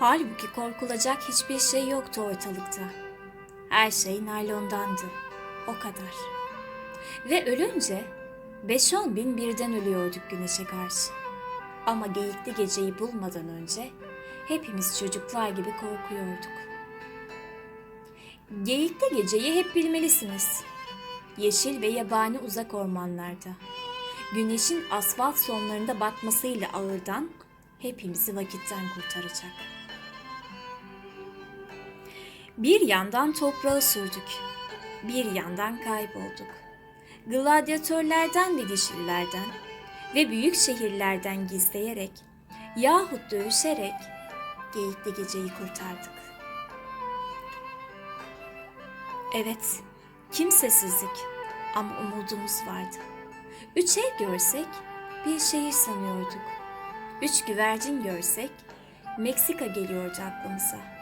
Halbuki korkulacak hiçbir şey yoktu ortalıkta. Her şey naylondandı. O kadar. Ve ölünce 5-10 bin birden ölüyorduk güneşe karşı. Ama geyikli geceyi bulmadan önce hepimiz çocuklar gibi korkuyorduk. Geyikli geceyi hep bilmelisiniz. Yeşil ve yabani uzak ormanlarda. Güneşin asfalt sonlarında batmasıyla ağırdan hepimizi vakitten kurtaracak. Bir yandan toprağı sürdük. Bir yandan kaybolduk. Gladyatörlerden ve dişlilerden ve büyük şehirlerden gizleyerek yahut dövüşerek geyikli geceyi kurtardık. Evet, kimsesizlik ama umudumuz vardı. Üç ev görsek bir şehir sanıyorduk. Üç güvercin görsek Meksika geliyordu aklımıza.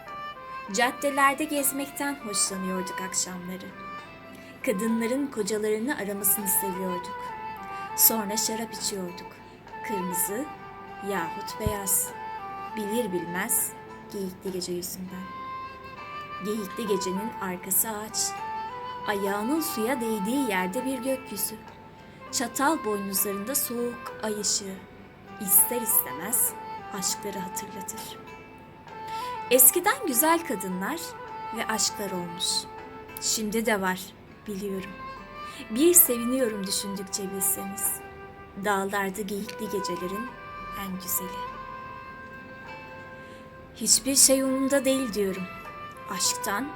Caddelerde gezmekten hoşlanıyorduk akşamları. Kadınların kocalarını aramasını seviyorduk. Sonra şarap içiyorduk. Kırmızı yahut beyaz. Bilir bilmez geyikli gece yüzünden. Geyikli gecenin arkası ağaç. Ayağının suya değdiği yerde bir gökyüzü. Çatal boynuzlarında soğuk ay ışığı. İster istemez aşkları hatırlatır. Eskiden güzel kadınlar ve aşklar olmuş. Şimdi de var, biliyorum. Bir seviniyorum düşündükçe bilseniz. Dağlarda geyikli gecelerin en güzeli. Hiçbir şey umurumda değil diyorum. Aşktan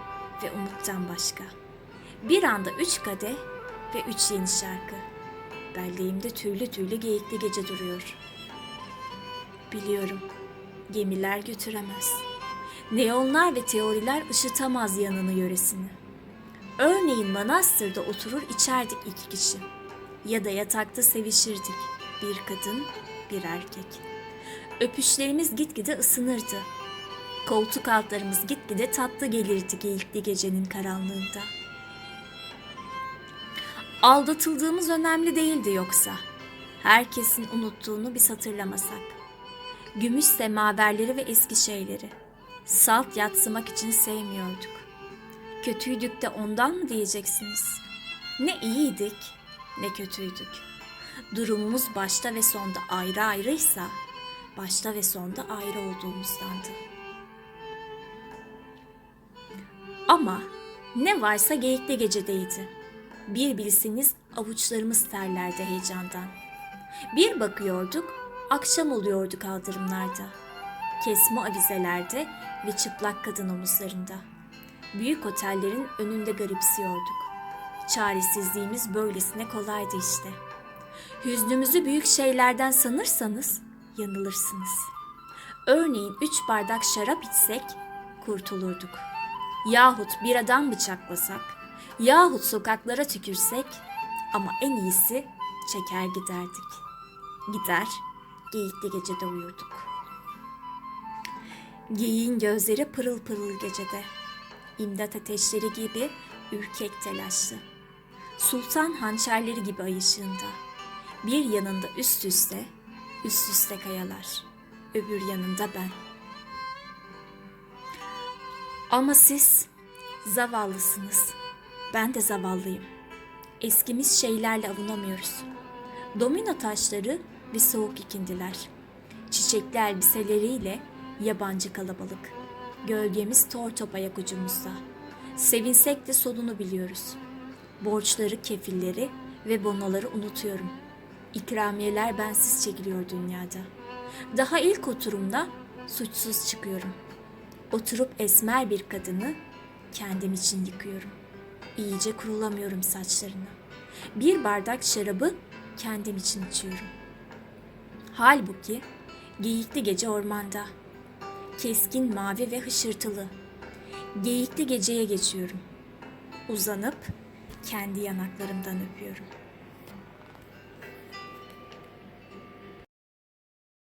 ve umuttan başka. Bir anda üç kadeh ve üç yeni şarkı. Belleğimde tüylü tüylü geyikli gece duruyor. Biliyorum, gemiler götüremez. Neonlar ve teoriler ışıtamaz yanını yöresini. Örneğin manastırda oturur içerdik iki kişi. Ya da yatakta sevişirdik. Bir kadın, bir erkek. Öpüşlerimiz gitgide ısınırdı. Koltuk altlarımız gitgide tatlı gelirdi geyikli gecenin karanlığında. Aldatıldığımız önemli değildi yoksa. Herkesin unuttuğunu biz hatırlamasak. Gümüş semaverleri ve eski şeyleri. Salt yatsımak için sevmiyorduk. Kötüydük de ondan mı diyeceksiniz? Ne iyiydik ne kötüydük. Durumumuz başta ve sonda ayrı ayrıysa başta ve sonda ayrı olduğumuzdandı. Ama ne varsa geyikli gecedeydi. Bir bilsiniz avuçlarımız terlerdi heyecandan. Bir bakıyorduk, akşam oluyordu kaldırımlarda. Kesme avizelerde ve çıplak kadın omuzlarında. Büyük otellerin önünde garipsiyorduk. Çaresizliğimiz böylesine kolaydı işte. Hüznümüzü büyük şeylerden sanırsanız yanılırsınız. Örneğin üç bardak şarap içsek kurtulurduk. Yahut bir adam bıçaklasak, yahut sokaklara tükürsek ama en iyisi çeker giderdik. Gider, geyikli gecede uyurduk. Geyiğin gözleri pırıl pırıl gecede. İmdat ateşleri gibi ürkek telaşlı. Sultan hançerleri gibi ay ışığında. Bir yanında üst üste, üst üste kayalar. Öbür yanında ben. Ama siz zavallısınız. Ben de zavallıyım. Eskimiz şeylerle avunamıyoruz. Domino taşları ve soğuk ikindiler. Çiçekli elbiseleriyle yabancı kalabalık. Gölgemiz tor top ayak ucumuzda. Sevinsek de sonunu biliyoruz. Borçları, kefilleri ve bonoları unutuyorum. İkramiyeler bensiz çekiliyor dünyada. Daha ilk oturumda suçsuz çıkıyorum. Oturup esmer bir kadını kendim için yıkıyorum. İyice kurulamıyorum saçlarını. Bir bardak şarabı kendim için içiyorum. Halbuki geyikli gece ormanda. Keskin mavi ve hışırtılı. Geyikli geceye geçiyorum. Uzanıp kendi yanaklarımdan öpüyorum.''